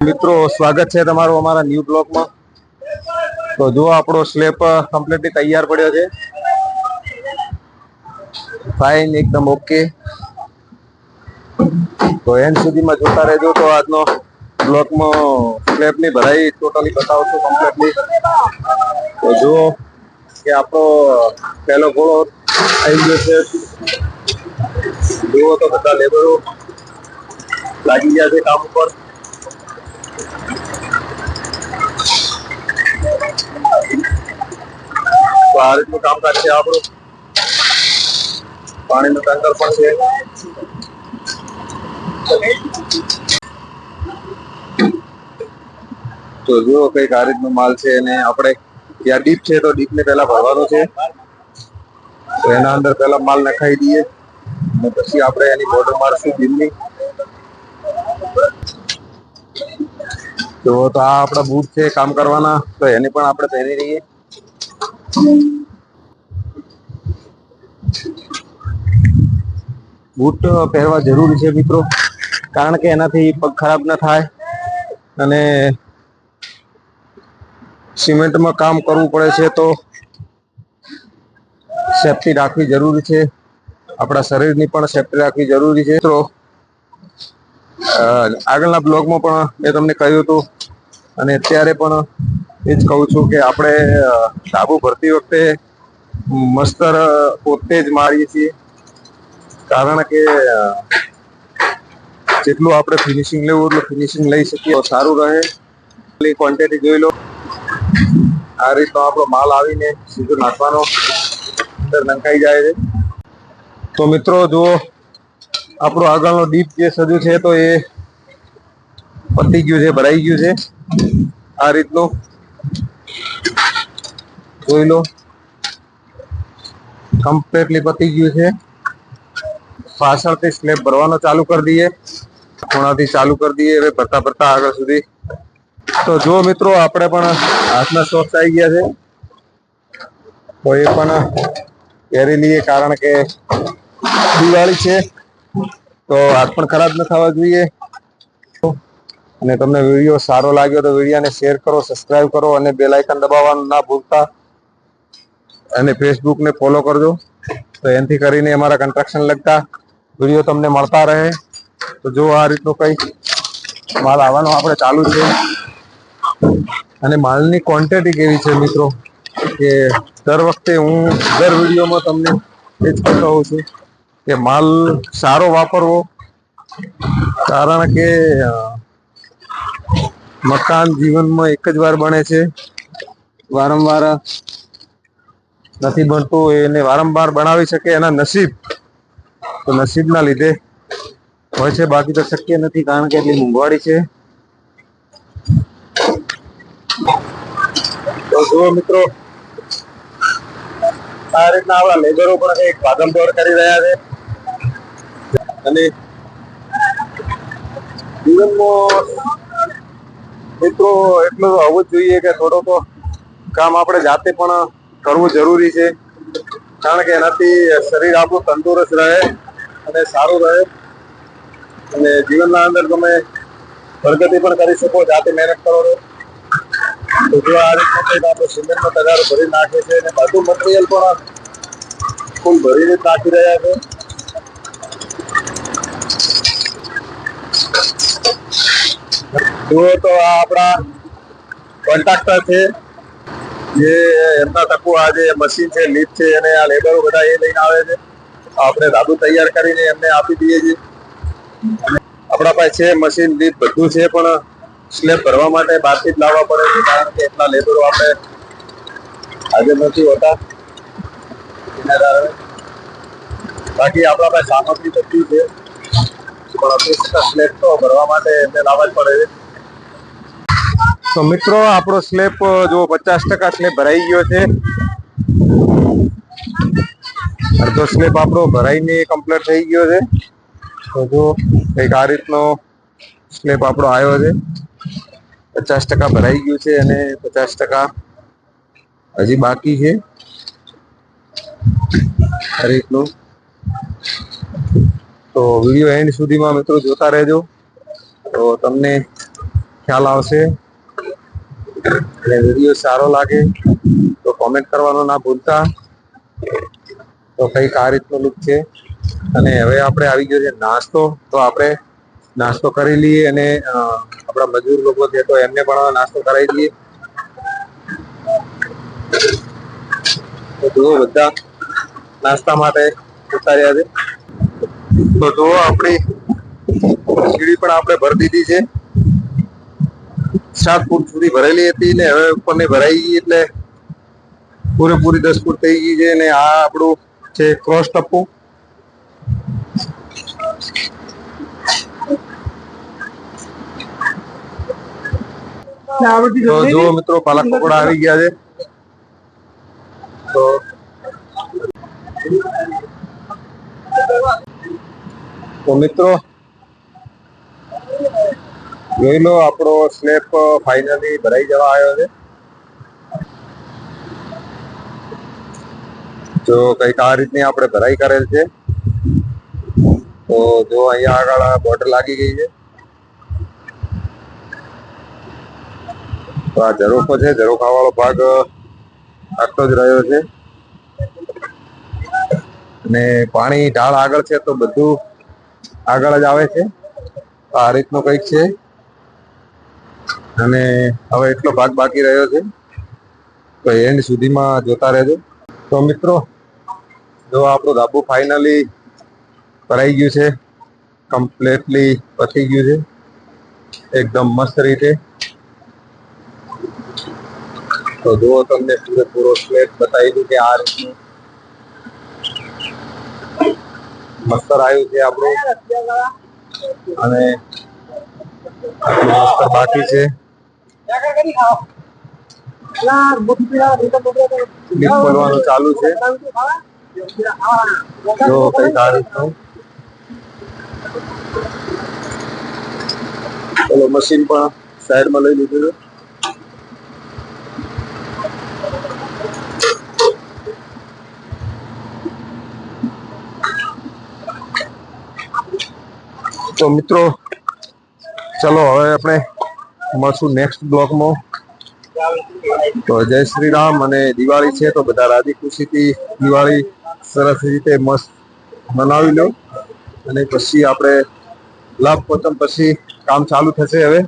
મિત્રો, સ્વાગત છે તમારું અમારા ન્યૂ બ્લોકમાં તો જો આપણો સ્લેબ કમ્પ્લીટલી તૈયાર પડ્યો છે. ફાઇન એકદમ ઓકે તો એન્ડ સુધીમાં જોતા રહેજો તો આજનો બ્લોકમાં સ્લેબની ભરાઈ ટોટલી બતાવશો કમ્પ્લીટલી તો જુઓ કે આપણો પહેલો ગોળો આવી ગયો છે. જુઓ તો બધા લેબરો લાગી ગયા છે કામ ઉપર. તો આ રીતનું કામકાજ છે આપણું. પાણીનું ટેન્કર પણ છે. તો જુઓ કંઈક આ રીતનો માલ છે અને આપણે ત્યાં ડીપ છે તો ડીપ ને પહેલા ભરવાનો છે. તો એના અંદર પહેલા માલ નખાઈ દઈએ. અને પછી આપણે એની બોર્ડર મારશું બીમની. તો તો આ આપણા બૂટ છે કામ કરવાના. તો એને પણ આપણે પહેરી રહીએ બૂટ પહેરવા જરૂરી છે મિત્રો કારણ કે એનાથી પગ ખરાબ ના થાય અને સિમેન્ટમાં કામ કરવું પડે છે તો સેફટી રાખવી જરૂરી છે. આપણા શરીરની પણ સેફટી રાખવી જરૂરી છે. અ, આગળના બ્લોગમાં પણ મેં તમને કહ્યું હતું. અને અત્યારે પણ એ જ કહું છું કે આપણે ડાબુ ભરતી વખતે મસ્તર પોતે જ મારીએ છીએ. કારણ કે જેટલું આપણે ફિનિશિંગ લેવું એટલું ફિનિશિંગ લઈ શકીએ. સારું રહે. ક્વોન્ટિટી જોઈ લો. આ રીતનો આપણો માલ આવીને સીધો નાખવાનો અંદર નંખાઈ જાય છે. તો મિત્રો જુઓ આપણો આગળનો ડીપ જે સજ્યું છે તો એ પતી ગયું છે, ભરાઈ ગયું છે. આ રીતનું. જોઈ લો. કમ્પ્લીટલી પતી ગયું છે. પાછળથી સ્લેબ ભરવાનો ચાલુ કરી દઈએ. ખૂણાથી ચાલુ કરી દઈએ. હવે ભરતા ભરતા આગળ સુધી. તો જો મિત્રો, આપણે પણ હાથના શોખ આવી ગયા છે. તો એ પણ પહેરી લઈએ, કારણ કે દિવાળી છે. તો હાથ પણ ખરાબ ન થવા જોઈએ. અને તમને વીડિયો સારો લાગ્યો તો વિડીયોને શેર કરો સબસ્ક્રાઇબ કરો અને બેલ આઇકન દબાવવાનું ના ભૂલતા. અને ફેસબુકને ફોલો કરજો. તો એનાથી કરીને અમારા કન્સ્ટ્રક્શન લગતા વીડિયો તમને મળતા રહે. તો જો આ રીતનું કંઈ માલ આવવાનો આપણે ચાલુ છે. અને માલની ક્વોન્ટિટી કેવી છે મિત્રો? કે દર વખતે હું દર વિડીયોમાં તમને એ જ કહું છું. કે માલ સારો વાપરવો. કારણ કે મકાન જીવનમાં એક જ વાર બને છે. વારંવાર નથી બનતું એને વારંવાર બનાવી શકે એના નસીબ. તો નસીબના લીધે હોય છે, બાકી તો શક્ય નથી, કારણ કે એટલી મોંઘવાડી છે. તો જુઓ મિત્રો, આ રીતના આવા લેબરો પણ એક ભાગમદોડ કરી રહ્યા છે. અને જીવનમાં મિત્રો, એટલું હોવું જ જોઈએ કે થોડો તો કામ આપણે જાતે પણ કરવું જરૂરી છે. કારણ કે એનાથી શરીર આપણું તંદુરસ્ત રહે અને સારું રહે. અને જીવનના અંદર તમે પ્રગતિ પણ કરી શકો, જાતે મહેનત કરો છો. જો આ રીતના આપણે સિમેન્ટનો તગારો ભરી નાખે છે અને બધું મટીરિયલ પણ ફૂલ ભરીને જ નાખી રહ્યા છે. જુઓ તો આ આપણા કોન્ટ્રાક્ટર છે. જે એમના તકુ આ જે મશીન છે લીફ છે અને આ લેબરો બધા એ લઈને આવે છે. આપણે દાદુ તૈયાર કરીને એમને આપી દઈએ છીએ. આપણા પાસે છે મશીન લીફ બધું છે, પણ સ્લેબ ભરવા માટે બહારથી જ લાવવા પડે છે, કારણ કે એટલા લેબરો આપણે હાજર નથી હોતા. બાકી આપણા પાસે સામગ્રી બધી છે. તો ભરવા માટે એમને લાવવા જ પડે છે તો મિત્રો, આપણો સ્લેબ જો પચાસ ટકા સ્લેબ ભરાઈ ગયો છે. અડધો સ્લેબ આપણો ભરાઈને કમ્પ્લીટ થઈ ગયો છે. તો જો, કંઈક આ રીતનો સ્લેબ આપણો આવ્યો છે. પચાસ ટકા ભરાઈ ગયું છે અને પચાસ ટકા હજી બાકી છે. આ રીતનું તો વીડિયો એન્ડ સુધીમાં મિત્રો જોતા રહેજો. તો તમને ખ્યાલ આવશે અને વીડિયો સારો લાગે તો કોમેન્ટ કરવાનો ના ભૂલતા. તો કંઈક આ રીતનું લુક છે. અને હવે આપણે આવી ગયો છે નાસ્તો. તો આપણે નાસ્તો કરી લઈએ અને આપણા મજૂર લોકો છે તો એમને પણ નાસ્તો કરાવી દઈએ. તો જુઓ બધા નાસ્તા માટે ઉતાર્યા છે. તો જુઓ આપણી સીડી પણ આપણે ભરી દીધી છે. સાત ફૂટ સુધી ભરેલી હતી ને હવે ઉપરની ભરાઈ ગઈ એટલે પૂરેપૂરી દસ ફૂટ થઈ ગઈ છે ને આ આપણું છે ક્રોસ ટપ્પુ. તો જુઓ મિત્રો પાલક પકોડા આવી ગયા છે. તો તો મિત્રો, જોઈ લો આપણો સ્લેબ ફાઇનલી ભરાઈ જવા આવ્યો છે. તો કંઈક આ રીતની આપણે ભરાઈ કરેલ છે. તો જો અહીંયા આગળ બોર્ડર લાગી ગઈ છે. તો આ ઝરોખો છે ઝરોખા વાળો ભાગ આટલો જ રહ્યો છે. અને પાણી ઢાળ આગળ છે, તો બધું આગળ જ આવે છે. આ રીતનું કંઈક છે. અને હવે એટલો ભાગ બાકી રહ્યો છે. તો એન્ડ સુધીમાં જોતા રહેજો. તો મિત્રો, જો આપણું ધાબુ ફાઇનલી ભરાઈ ગયું છે કમ્પ્લેટલી પતી ગયું છે. એકદમ મસ્ત રીતે. તો જુઓ તમને પૂરેપૂરો સ્લેટ બતાવી દઉં કે આ રીતનું મસ્તર આવ્યું છે આપણું. અને મસ્તર બાકી છે. ખોલવાનું ચાલુ છે. જો કઈ આ રીતનું ચલો મશીન પણ સાઈડમાં લઈ લીધું છે. તો મિત્રો, ચલો હવે આપણે મળશું નેક્સ્ટ બ્લોકમાં. તો જય શ્રી રામ અને દિવાળી છે તો બધા રાજી ખુશીથી દિવાળી સરસ રીતે મસ્ત મનાવી લો. અને પછી આપણે લાભ પોતમ પછી કામ ચાલુ થશે હવે.